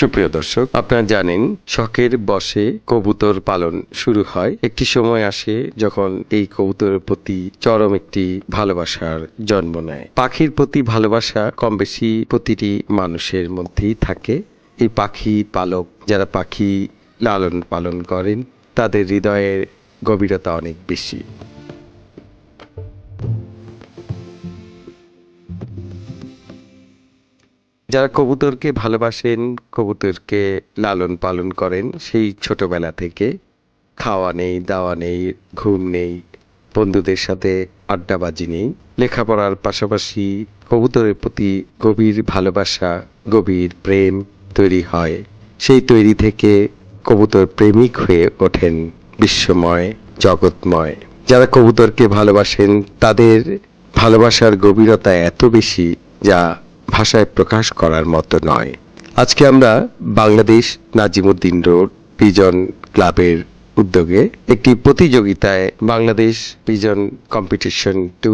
সুপ্রিয় দর্শক, আপনারা জানেন শখের বসে কবুতর পালন শুরু হয়। একটি সময় আসে যখন এই কবুতরের প্রতি চরম একটি ভালোবাসার জন্ম নেয়। পাখির প্রতি ভালোবাসা কম বেশি প্রতিটি মানুষের মধ্যেই থাকে। এই পাখি পালক, যারা পাখি লালন পালন করেন, তাদের হৃদয়ের গভীরতা অনেক বেশি। যারা কবুতরকে ভালোবাসেন, কবুতরকে লালন পালন করেন, সেই ছোটবেলা থেকে খাওয়া নেই, দাওয়া নেই, ঘুম নেই, বন্ধুদের সাথে আড্ডাবাজি নেই। লেখাপড়ার পাশাপাশি কবুতরের প্রতি গভীর ভালোবাসা, গভীর প্রেম তৈরি হয়। সেই তৈরি থেকে কবুতর প্রেমিক হয়ে ওঠেন বিশ্বময়, জগৎময়। যারা কবুতরকে ভালোবাসেন, তাদের ভালোবাসার গভীরতা এত বেশি যা ভাষায় প্রকাশ করার মতো নয়। আজকে আমরা বাংলাদেশ নাজিমুদ্দিন রোড পিজন ক্লাবের উদ্যোগে একটি প্রতিযোগিতায় বাংলাদেশ পিজন কম্পিটিশন টু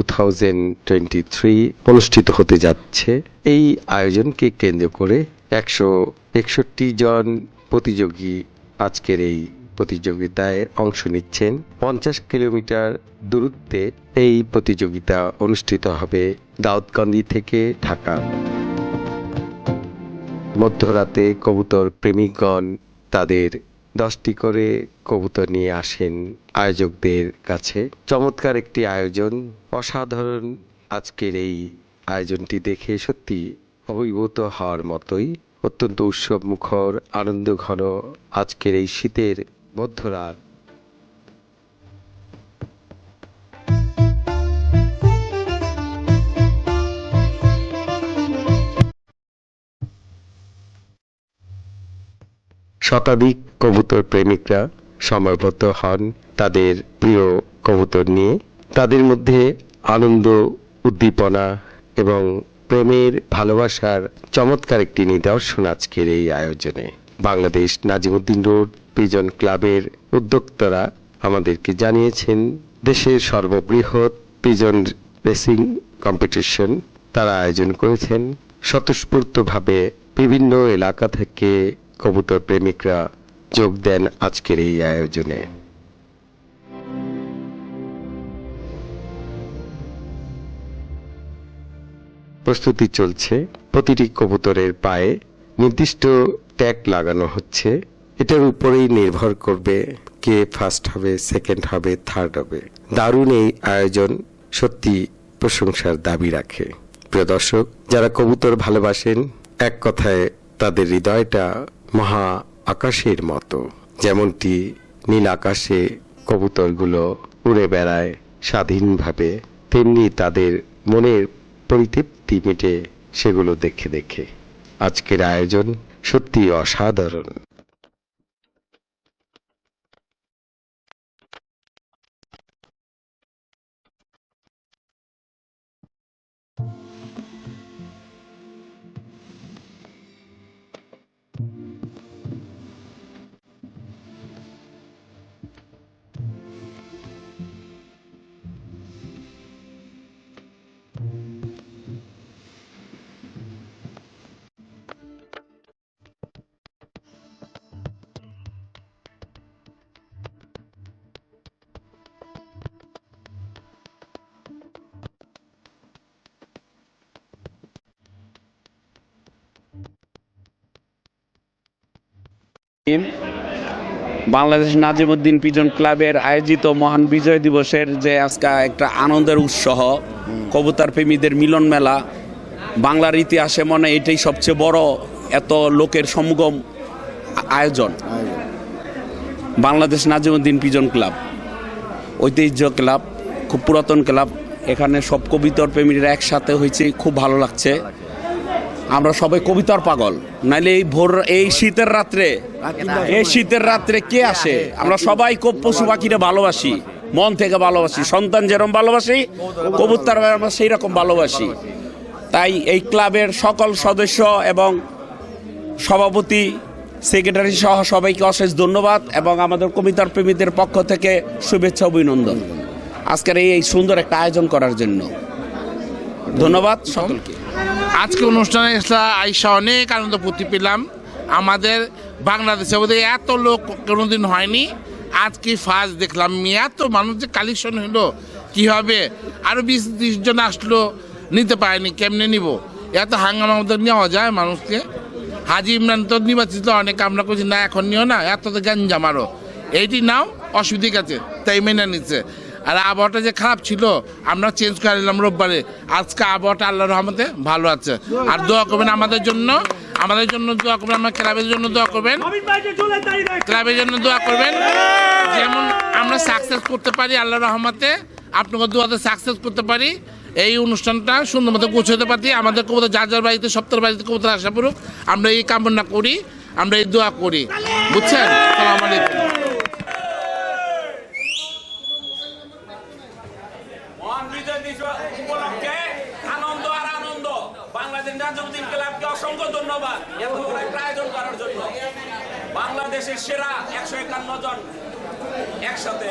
অনুষ্ঠিত হতে যাচ্ছে। এই আয়োজনকে কেন্দ্র করে একশো একষট্টি জন প্রতিযোগী আজকের এই প্রতিযোগিতায় অংশ নিচ্ছেন। পঞ্চাশ কিলোমিটার দূরত্বে এই প্রতিযোগিতা অনুষ্ঠিত হবে দাউদকান্দি থেকে ঢাকা। মধ্যরাতে কবুতর প্রেমিকগণ তাদের দশটি করে কবুতর নিয়ে আসেন আয়োজকদের কাছে। চমৎকার একটি আয়োজন। অসাধারণ আজকের এই আয়োজনটি দেখে সত্যি অভিভূত হওয়ার মতোই। অত্যন্ত উৎসব মুখর আনন্দ ঘন আজকের এই শীতের মধ্যরাত শতাধিক কবুতর প্রেমিকরা সময়বদ্ধ হন তাদের প্রিয় কবুতর নিয়ে। তাদের মধ্যে আনন্দ, উদ্দীপনা এবং প্রেমের ভালোবাসার চমৎকার একটি নিদর্শন আজকের এই আয়োজনে। বাংলাদেশ নাজিমুদ্দিন রোড পিজন ক্লাবের উদ্যোক্তারা আমাদেরকে জানিয়েছেন, দেশের সর্ববৃহৎ পিজন রেসিং কম্পিটিশন তারা আয়োজন করেছেন। স্বতঃস্ফূর্তভাবে বিভিন্ন এলাকা থেকে কবুতর প্রেমিকরা যোগ দেন আজকের এই আয়োজনে। প্রস্তুতি চলছে। প্রতিটি কবুতরের পায়ে নির্দিষ্ট ট্যাগ লাগানো হচ্ছে। এটার উপরেই নির্ভর করবে কে ফার্স্ট হবে সেকেন্ড হবে থার্ড হবে। দারুণ এই আয়োজন সত্যি প্রশংসার দাবি রাখে। প্রিয় দর্শক, যারা কবুতর ভালোবাসেন, এক কথায় তাদের হৃদয়টা মহা আকাশের মতো। যেমনটি নীল আকাশে কবুতরগুলো উড়ে বেড়ায় স্বাধীনভাবে, তেমনি তাদের মনের পরিতৃপ্তি মেটে সেগুলো দেখে দেখে। আজকের আয়োজন সত্যি অসাধারণ। বাংলাদেশ নাজিমুদ্দিন পিজন ক্লাবের আয়োজিত মহান বিজয় দিবসের যে আজকে একটা আনন্দের উৎসহ, কবুতর প্রেমীদের মিলন মেলা, বাংলার ইতিহাসে মনে এটাই সবচেয়ে বড় এত লোকের সমগম আয়োজন। বাংলাদেশ নাজিমুদ্দিন পিজন ক্লাব, ঐতিহ্য ক্লাব, খুব পুরাতন ক্লাব, এখানে সব কবিতর প্রেমীরা একসাথে হয়েছে, খুব ভালো লাগছে। আমরা সবাই কবিতার পাগল। নাইলে এই ভোর, এই শীতের রাত্রে, এই শীতের রাত্রে কে আসে? আমরা সবাই পশু পাখিরা ভালোবাসি, মন থেকে ভালোবাসি, সন্তান যেরকম ভালোবাসি, কবুতর আমরা সেই রকম ভালোবাসি। তাই এই ক্লাবের সকল সদস্য এবং সভাপতি, সেক্রেটারি সহ সবাইকে অশেষ ধন্যবাদ এবং আমাদের কবিতার প্রেমীদের পক্ষ থেকে শুভেচ্ছা, অভিনন্দন। আজকের এই সুন্দর একটা আয়োজন করার জন্য। ধন্যবাদ সকলকে। আজকে অনুষ্ঠানে এসে আইসা অনেক আনন্দ ফুর্তি পেলাম। আমাদের বাংলাদেশে বোধ এত লোক কোনোদিন হয়নি। আজকে ফার্স্ট দেখলাম, এত মানুষ যে কালেকশন হলো, কি হবে? আরও বিশ, ত্রিশ জন আসলো, নিতে পারেনি, কেমনে নিব? এত হাঙ্গামা আমাদের নেওয়া যায় মানুষকে। হাজি ইমরান তো নির্বাচিত, অনেক আমরা করছি না, এখন নিও না, এত তো গ্যাঞ্জাম আরও। এইটি নাও, অসুবিধা আছে? তাই মেনে নিচ্ছে আর আবহাওয়াটা যে খারাপ ছিল আমরা চেঞ্জ করে নিলাম রোববারে। আজকে আবহাওয়াটা আল্লাহ রহমতে ভালো আছে। আর দোয়া করবেন আমাদের জন্য আমাদের জন্য দোয়া করবেন আমার ক্লাবের জন্য দোয়া করবেন। ক্লাবের জন্য দোয়া করবেন। যেমন আমরা সাকসেস করতে পারি আল্লাহ রহমতে আপনাকে দোয়াতে সাকসেস করতে পারি। এই অনুষ্ঠানটা সুন্দর মতো গোছাতে পারি আমাদের কবুতর যার যার বাড়িতে সপ্তাহ বাড়িতে কবুতর আসা পড়ুক। আমরা এই কামনা করি আমরা এই দোয়া করি। বুঝছেন? সালাম আলাইকুম মহান বিজয় দিবস উপলক্ষে আনন্দ আর আনন্দ বাংলাদেশ নাজমুদ্দিন ক্লাবকে অসংখ্য ধন্যবাদ। এত বড় একটা আয়োজন করার জন্য। বাংলাদেশের সেরা একশো একান্ন জন একসাথে।